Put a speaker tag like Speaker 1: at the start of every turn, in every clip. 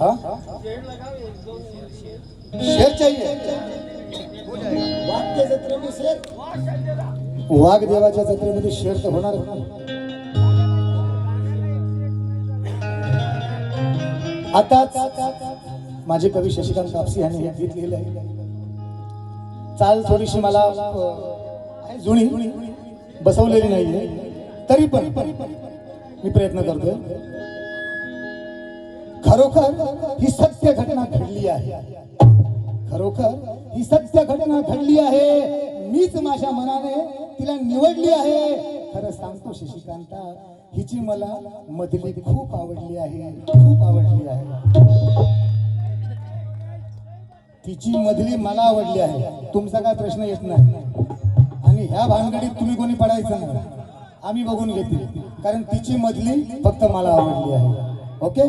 Speaker 1: हाँ?
Speaker 2: शेड
Speaker 1: शेर चाहिए
Speaker 3: वाक्य जत्रे में शेर
Speaker 1: वाघ देवाच्या जत्रेमध्ये शेर तर होणार आता माझे कवी शशिकांत कापसी यांनी हे गीत लिहिलं आहे. चाल थोडीशी मला जुनी बसवलेली नाहीये. तरी पण मी प्रयत्न करतोय. खरोखर ही सत्य घटना घडली आहे. खरोखर ही सत्य घटना घडली आहे. मीच माझ्या मनाने तिला निवडली आहे. खरं सांगतो शशिकांता हिची मला मधली खूप आवडली आहे. खूप आवडली आहे. तिची मधली मला आवडली आहे. तुमचा काय प्रश्न येत नाही. आणि ह्या भानगडीत तुम्ही कोणी पडायचं नाही. आम्ही बघून घेतील. कारण तिची मधली फक्त मला आवडली आहे. ओके?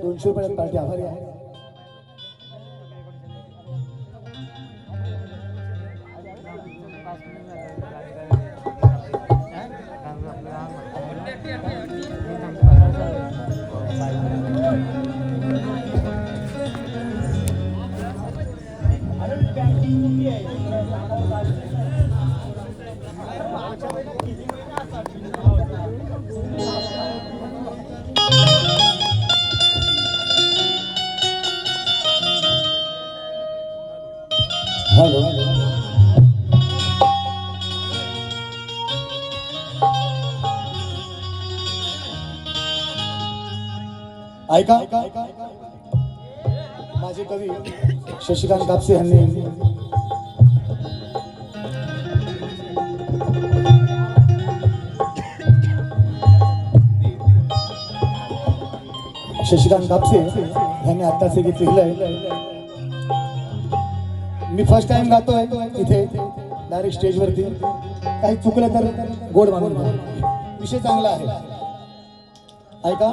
Speaker 1: दोनशे रुपयात पार्टी आभारी आहे. ऐका. माझे कवी शशिकांत कापसे यांनी शशिकांत कापसे यांनी आत्ताच गीत लिहिलंय. मी फर्स्ट टाइम गातोय इथे डायरेक्ट स्टेजवरती काही चुकलं तर गोड मानून विषय चांगला आहे. ऐका.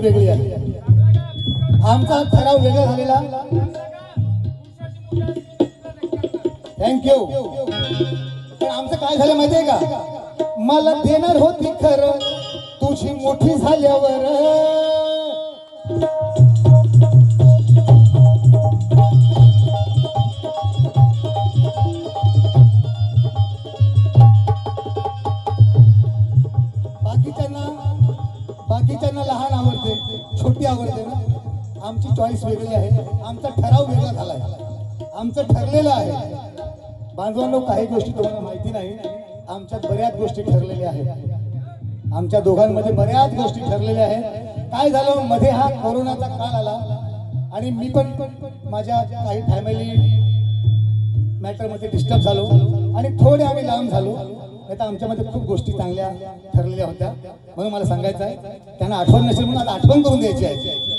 Speaker 1: माझी वेगळी आहे. आमचा ठराव वेगळा झालेला. थँक्यू पण आमचं काय झालं माहितीये का? मला देणार होती खरं. तुझी मोठी झाल्यावर. आमचं ठरलेलं आहे. बांधवांनो काही गोष्टी तुम्हाला माहिती नाही. आमच्यात बऱ्याच गोष्टी ठरलेल्या आहेत. आमच्या दोघांमध्ये बऱ्याच गोष्टी ठरलेल्या आहेत. काय झालं? मध्ये हा कोरोनाचा काळ आला. आणि मी पण माझ्या काही फॅमिली मॅटरमध्ये डिस्टर्ब झालो. आणि थोडे आम्ही लांब झालो. नाही तर आमच्यामध्ये खूप गोष्टी चांगल्या ठरलेल्या होत्या. म्हणून मला सांगायचं आहे त्यांना आठवण नसेल म्हणून आता आठवण करून द्यायची आहे.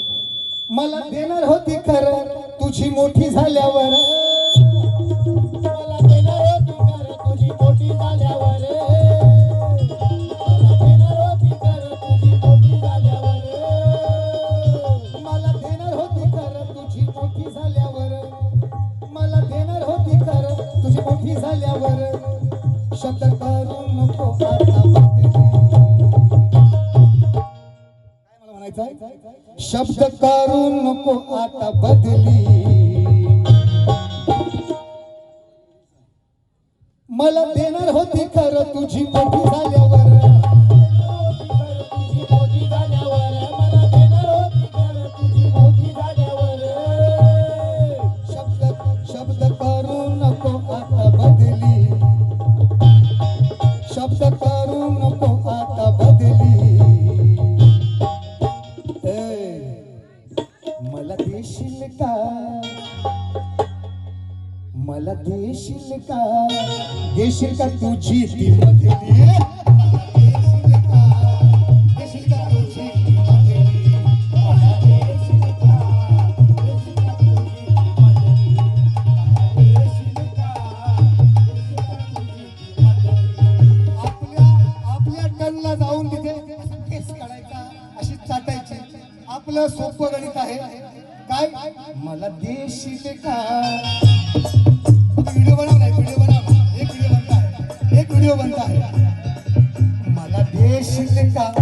Speaker 1: मला देणार होती खरं. तुझी मोठी झाल्यावर मोठी झाल्यावर शब्द करू नको आता काय मला शब्द करू नको आता बदली. मला देणार होती खरं तुझी मोठी झाल्यावर. जाऊन का? असं का तुझी ती मधली आपलं सोपं गणित आहे. काय? मला देशील का? है एक बनता है मला देशील का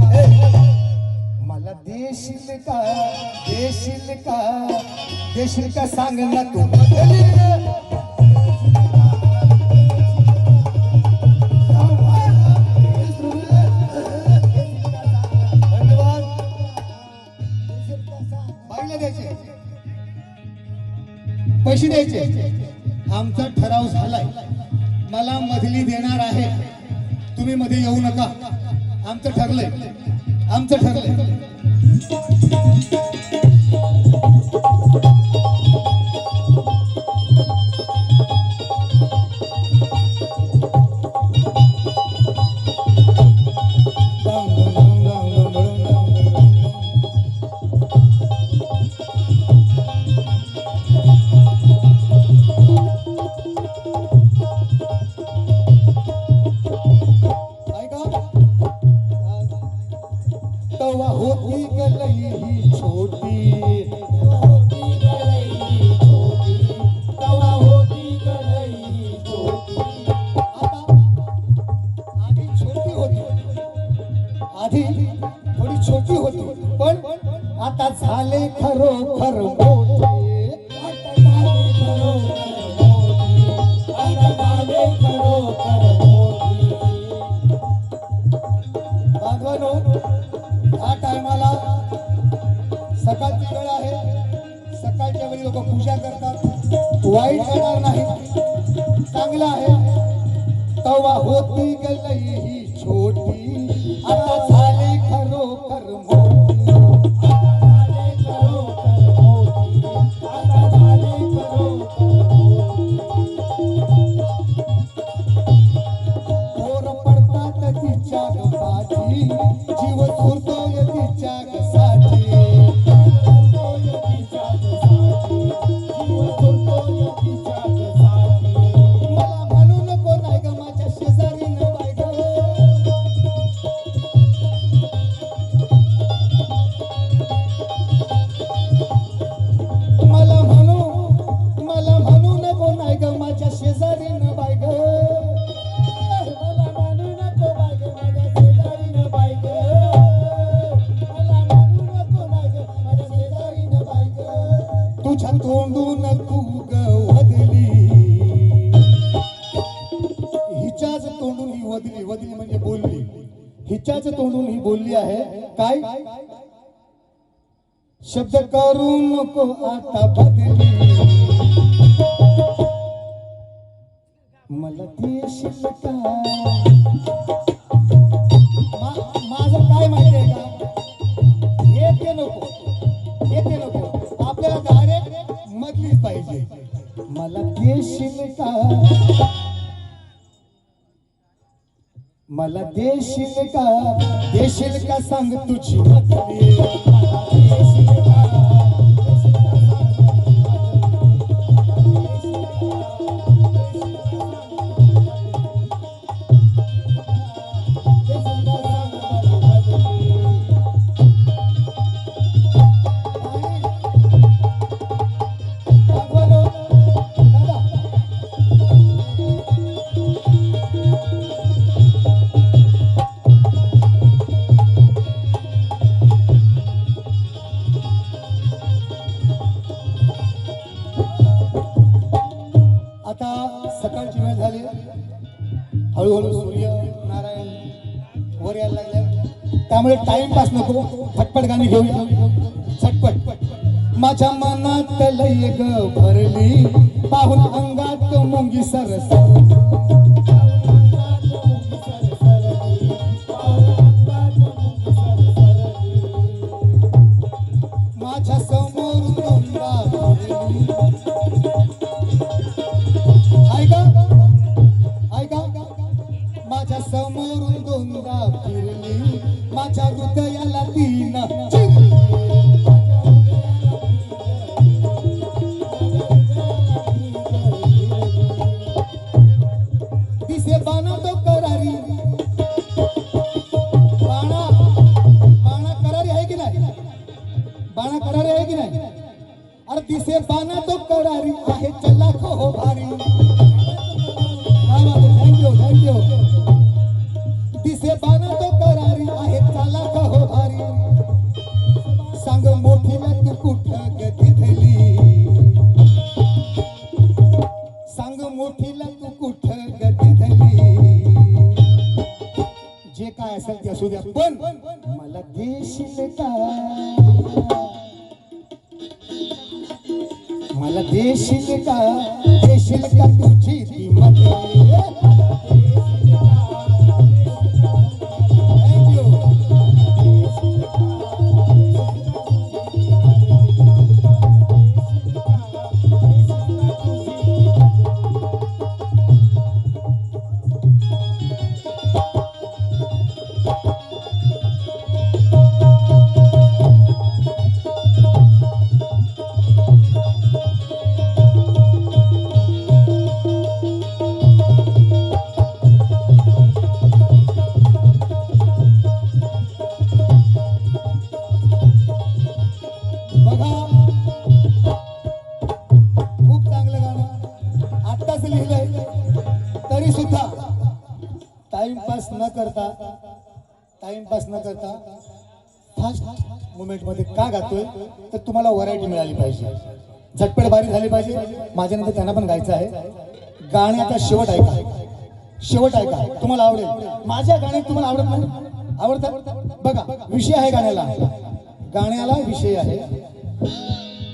Speaker 1: मला देशील का देशील का देशील का सांग ना तू बदली. पैसे द्यायचे. आमचा ठराव झालाय. मला मधली देणार आहे. तुम्ही मध्ये येऊ नका. आमचं ठरलंय. आमचं ठरलंय. होती गलई ही छोटी सकाळची वेळ आहे. सकाळच्या वेळी लोक पूजा करतात. वाईट जाणार नाही. चांगलं आहे. तवा होती गलई ही छोटी? आता वदली वदली म्हणजे बोलली. हिच्याच तोंडून ही बोलली आहे काय? शब्द करू नको आता बदली. मला देशील का माझं काय माहिती आहे का? येते नको येते नको. आपल्याला डायरेक्ट मधलीच पाहिजे. मला देशील का मला देशील का? देशील का सांग तुझी मधली हळूहळू सूर्य नारायण वर यायला लागल्या. त्यामुळे टाइमपास नको. फटपट गाणी घेऊया झटपट. माझ्या मनात लय ग भरली. पाहून अंगात मुंगी सरस टाइमपास न करता टाइमपास न करता फास्ट मुमेंटमध्ये का गातोय? तर तुम्हाला व्हरायटी मिळाली पाहिजे. झटपट बारी झाली पाहिजे. माझ्यानंतर त्यांना पण गायचं आहे. गाण्याचा शेवट ऐका. शेवट ऐका. तुम्हाला आवडेल. माझ्या गाणी तुम्हाला आवडत नाही आवडतात? बघा विषय आहे गाण्याला. गाण्याला विषय आहे.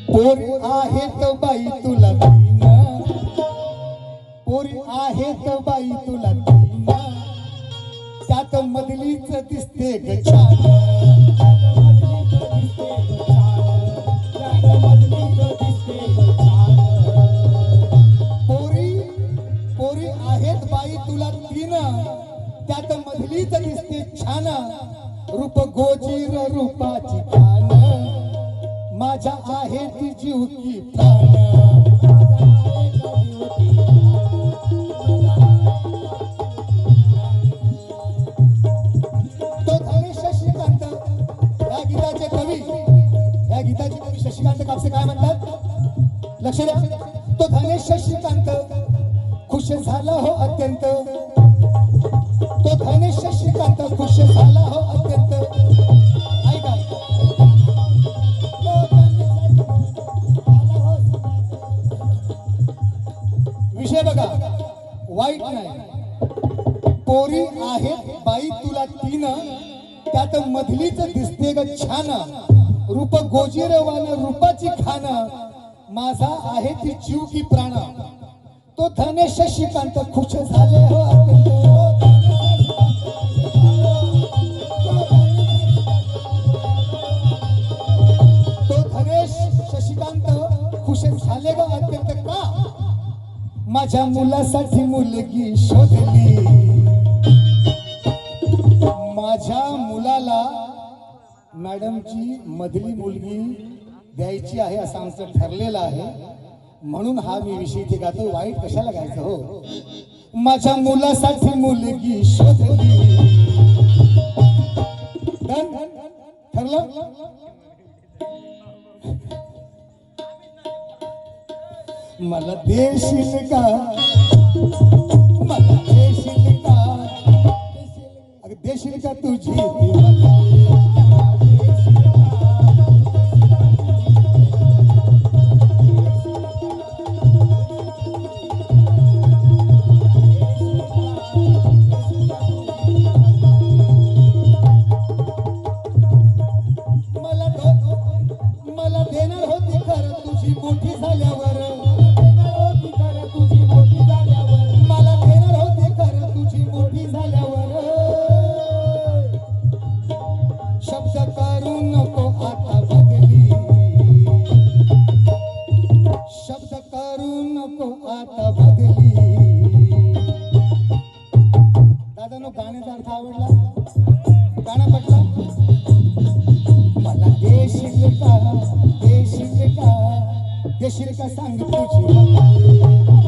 Speaker 1: पोर आहेत बाई तुला पोरी आहेत बाई तुला त्यात मधलीच दिसते छान पोरी पोरी आहेत बाई तुला तीन. त्यात मधलीच दिसते छान. रूप गोजीर रूपाची खान. माझ्या आहे ती जीव की प्राण. कवी या गीताचे कवी शशिकांत कापसे काय म्हणतात? लक्ष द्या तो धनेश शशिकांत. खुश झाला हो अत्यंत. तो धनेश शशिकांत. खुश झाला हो मधलीच दिसते ग छान. रूप गोजीरवान रूपाची खान. माझा आहे ती जीव की प्राण. तो धनेश शशिकांत खुश झाले हो. तो धनेश शशिकांत खुश झाले ग अत्यंत का? माझ्या मुलासाठी मुलगी शोधली. माझ्या मुलाला मॅडमची मधली मुलगी द्यायची आहे असं आमचं ठरलेलं आहे. म्हणून हा मी विषय इथे गातो. वाईट कशाला गायचं हो? माझ्या मुलासाठी मुलगी शोधली. ठरलं? मला देशील का? देशील का तुझी? देशील का सांगितली